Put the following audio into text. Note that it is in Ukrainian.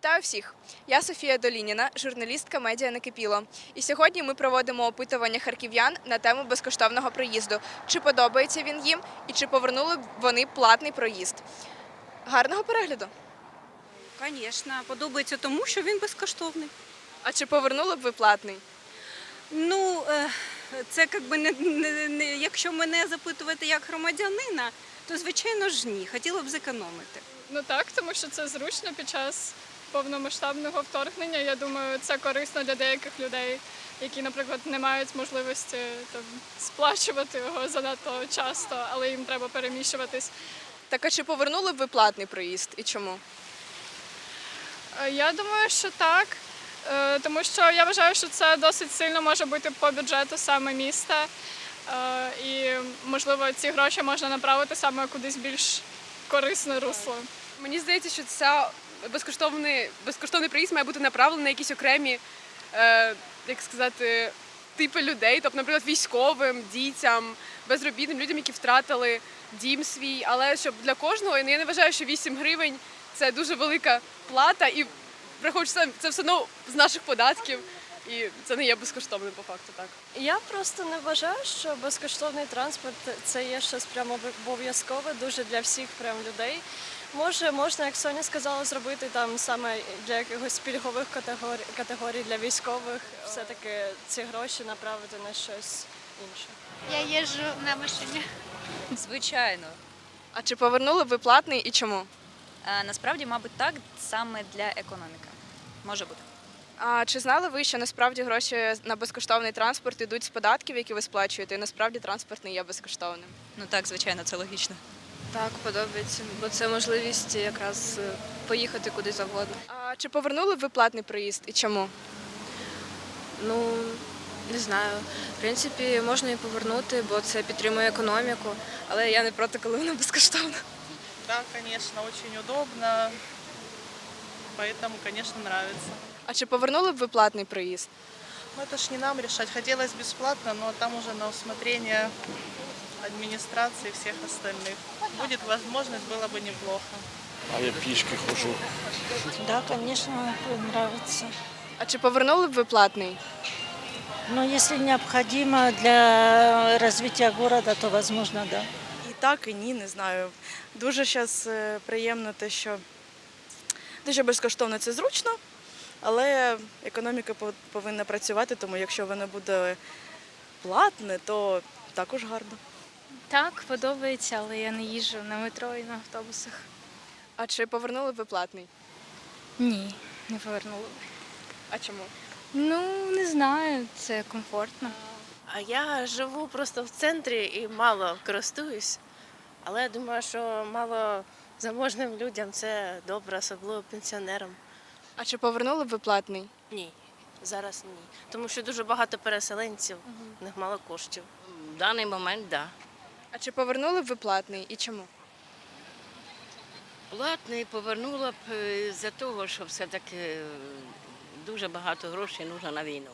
Вітаю всіх! Я Софія Долініна, журналістка медіа Накипіло. І сьогодні ми проводимо опитування харків'ян на тему безкоштовного проїзду. Чи подобається він їм і чи повернули б вони платний проїзд? Гарного перегляду! Звісно, подобається тому, що він безкоштовний. А чи повернули б ви платний? Ну, е, це якби не, не, не якщо мене запитувати як громадянина, то звичайно ж ні. Хотіла б зекономити. Ну так, тому що це зручно під час повномасштабного вторгнення. Я думаю, це корисно для деяких людей, які, наприклад, не мають можливості там сплачувати його занадто часто, але їм треба переміщуватись. Так а чи повернули б ви платний проїзд і чому? Е, Я думаю, що так. е, Тому що я вважаю, що це досить сильно може бути по бюджету саме міста. Е, І, можливо, ці гроші можна направити саме кудись більш корисне русло. Мені здається, що ця безкоштовний, безкоштовний проїзд має бути направлений на якісь окремі, е, як сказати, типи людей, тобто, наприклад, військовим, дітям, безробітним, людям, які втратили дім свій. Але щоб для кожного, я не вважаю, що 8 гривень це дуже велика плата, і враховуючи це, все одно з наших податків, і це не є безкоштовним по факту. Так. Я просто не вважаю, що безкоштовний транспорт це є щось прямо обов'язкове дуже для всіх прям людей. Може, можна, як Соня сказала, зробити там саме для якихось пільгових категорій, категорій для військових, все-таки ці гроші направити на щось інше. Я їжджу на машині. Звичайно. А чи повернули б ви платний і чому? Е, Насправді, мабуть, так саме для економіки. Може бути. А чи знали ви, що насправді гроші на безкоштовний транспорт йдуть з податків, які ви сплачуєте, і насправді транспорт не є безкоштовним? Ну так, звичайно, це логічно. Так, подобається, бо це можливість якраз е, поїхати куди завгодно. А чи повернули б ви платний проїзд і чому? Ну не знаю. В принципі, можна і повернути, бо це підтримує економіку, але я не проти, коли вона безкоштовна. Да, конечно, очень удобно. Поэтому, конечно, нравится. А чи повернули б ви платний проїзд? Но это ж не нам решать. Хотелось бесплатно, но там уже на усмотрение администрации и всех остальных. Будет возможность, было бы неплохо. А я пішки хожу. Да, конечно, нравится. А чи повернули б ви платний? Но если необходимо для развития города, то возможно, да. І так, і ні, не знаю. Дуже зараз приємно те, що дуже безкоштовно це зручно, але економіка пов- повинна працювати, тому якщо воно буде платне, то також гарно. Так, подобається, але я не їжджу на метро і на автобусах. А чи повернули б ви платний? Ні, не повернула. А чому? Ну, не знаю, це комфортно. А я живу просто в центрі і мало користуюсь. Але я думаю, що мало заможним людям це добре, особливо пенсіонерам. А чи повернули б ви платний? Ні, зараз ні. Тому що дуже багато переселенців, в них мало коштів. В даний момент, так. Да. А чи повернули б ви платний і чому? Платний повернула б е, за того, що все-таки е, дуже багато грошей нужно на війну.